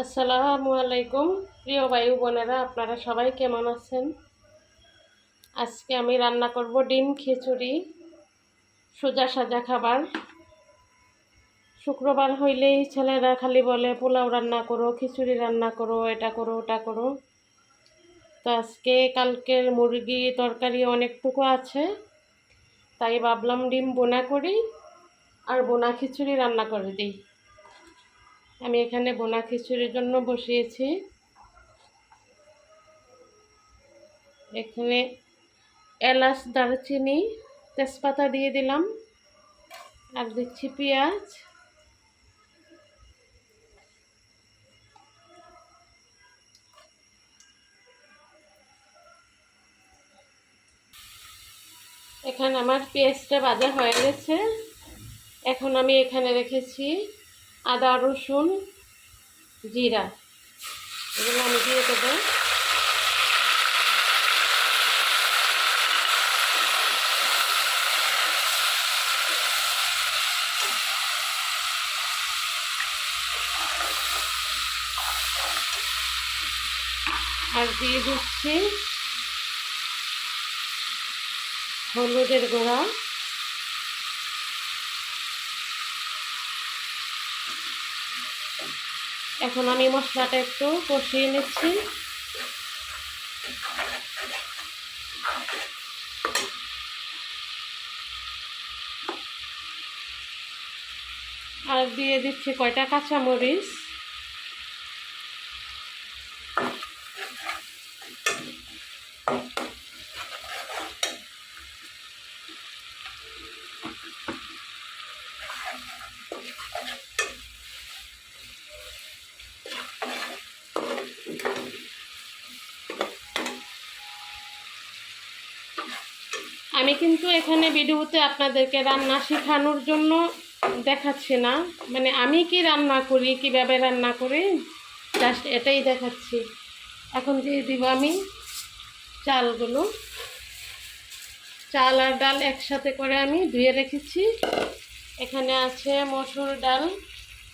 আসসালামু আলাইকুম। প্রিয় বায়ু বোনেরা, আপনারা সবাই কেমন আছেন? আজকে আমি রান্না করব ডিম খিচুড়ি, সোজা সাজা খাবার। শুক্রবার হইলেই ছেলেরা খালি বলে, পোলাও রান্না করো, খিচুড়ি রান্না করো, এটা করো, ওটা করো। তো আজকে কালকের মুরগি তরকারি অনেকটুকু আছে, তাই ভাবলাম ডিম বোনা করি, আর বোনা খিচুড়ি রান্না করে দিই। আমি এখানে বোনা খিচুড়ির জন্য বসিয়েছি। এখানে এলাচ, দারচিনি, তেজপাতা দিয়ে দিলাম। আর দিচ্ছি পেঁয়াজ। এখানে আমার পেঁয়াজটা ভাজা হয়ে গেছে। এখন আমি এখানে রেখেছি আদা রসুন জিরা। এগুলো আমি দিয়ে দেবো। আর দিয়ে দিচ্ছি হলুদের গুঁড়া। এখন আমি মশলাটা একটু কষিয়ে নিচ্ছি। আর দিয়ে দিচ্ছি কয়টা কাঁচামরিচ। আমি কিন্তু এখানে ভিডিওতে আপনাদেরকে রান্না শেখানোর জন্য দেখাচ্ছি না। মানে আমি কি রান্না করি, কীভাবে রান্না করি জাস্ট এটাই দেখাচ্ছি। এখন দিয়ে দিব আমি চালগুলো। চাল আর ডাল একসাথে করে আমি ধুয়ে রেখেছি। এখানে আছে মসুর ডাল,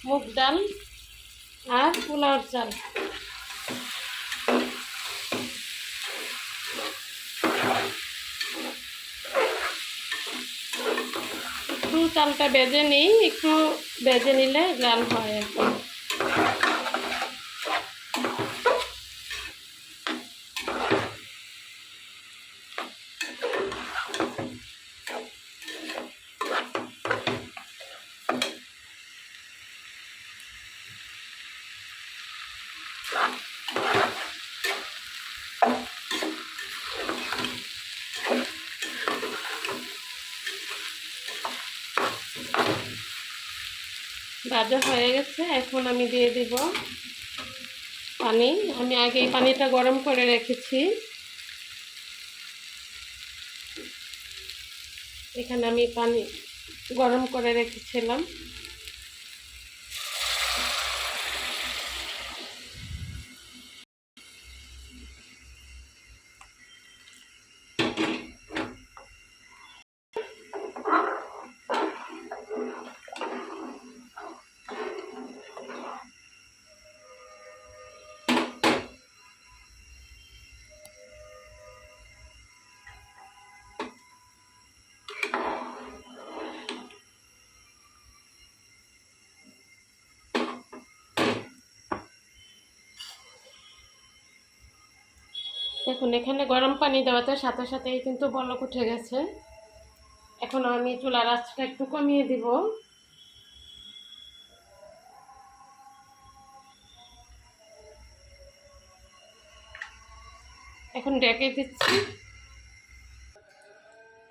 মুগ ডাল আর পোলাওর চাল একটু চালটা বেজে নিই একটু বেজে নিলে গান হয় আর ভাজা হয়ে গেছে, এখন আমি দিয়ে দিব পানি। আমি আগে পানিটা গরম করে রেখেছি। এখানে আমি পানি গরম করে রেখেছিলাম। দেখুন, এখানে গরম পানি দেওয়াতে সাথে সাথেই কিন্তু বলক উঠে গেছে। এখন আমি চুলার আঁচটা একটু কমিয়ে দিব। এখন ডেকে দিচ্ছি।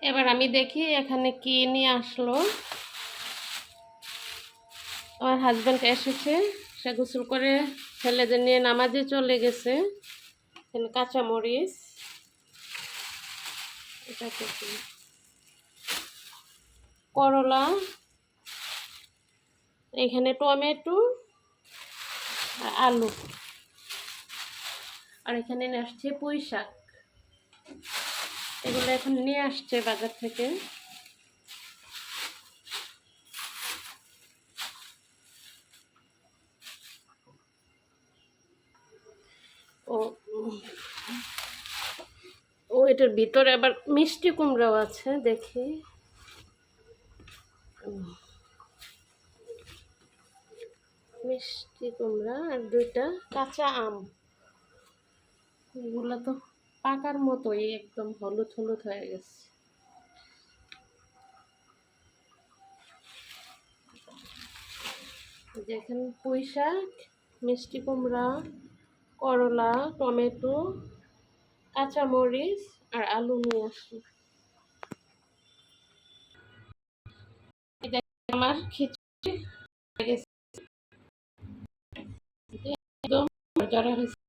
এবার আমি দেখি এখানে কি নিয়ে আসলো। আমার হাজব্যান্ড এসেছে, সে গোসল করে ছেলেদের নিয়ে নামাজে চলে গেছে। এখানে কাঁচামরিচ। এটা কি? করলা। এখানে টমেটো আর আলু। আর এখানে নিয়ে আসছে পুঁই শাক। এগুলো এখন নিয়ে আসছে বাজার থেকে। ও ও, এটার ভিতরে আবার মিষ্টি কুমড়াও আছে, দেখি। মিষ্টি কুমড়া আর দুইটা কাঁচা আম। এগুলো তো পাকার মতোই, একদম হলুদ হলুদ হয়ে গেছে। যেখানে পুঁই শাক, মিষ্টি কুমড়া। করলা টমেটো কাঁচামরিচ আর আলু নিয়ে আসি। আমার খিচুড়ি। একদম জড়া হয়েছে।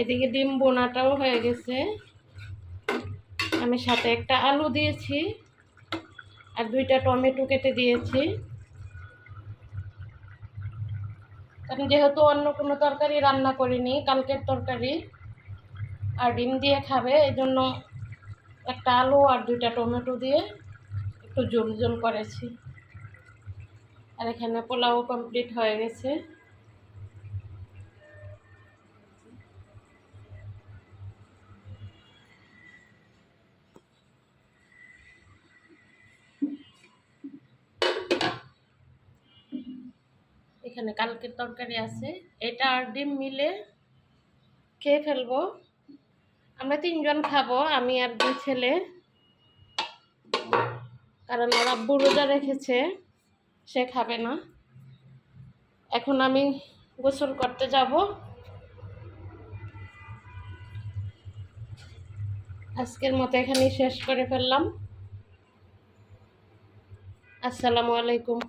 এদিকে ডিম বোনাটাও হয়ে গেছে। আমি সাথে একটা আলু দিয়েছি আর দুইটা টমেটো কেটে দিয়েছি। কারণ যেহেতু অন্য কোনো তরকারি রান্না করিনি, কালকের তরকারি, আর ডিম দিয়ে খাবে এই জন্য একটা আলু আর দুইটা টমেটো দিয়ে একটু ঝোল ঝোল করেছি। আর এখানে পোলাও কমপ্লিট হয়ে গেছে। এখানে কালকের তরকারি আছে। এটা আর ডিম মিলে খেয়ে ফেলব। আমরা তিনজন খাব, আমি আর দুই ছেলে। কারণ ওর রোজা রেখেছে, সে খাবে না। এখন আমি গোসল করতে যাব। আজকের মতো এখানেই শেষ করে ফেললাম। আসসালামু আলাইকুম।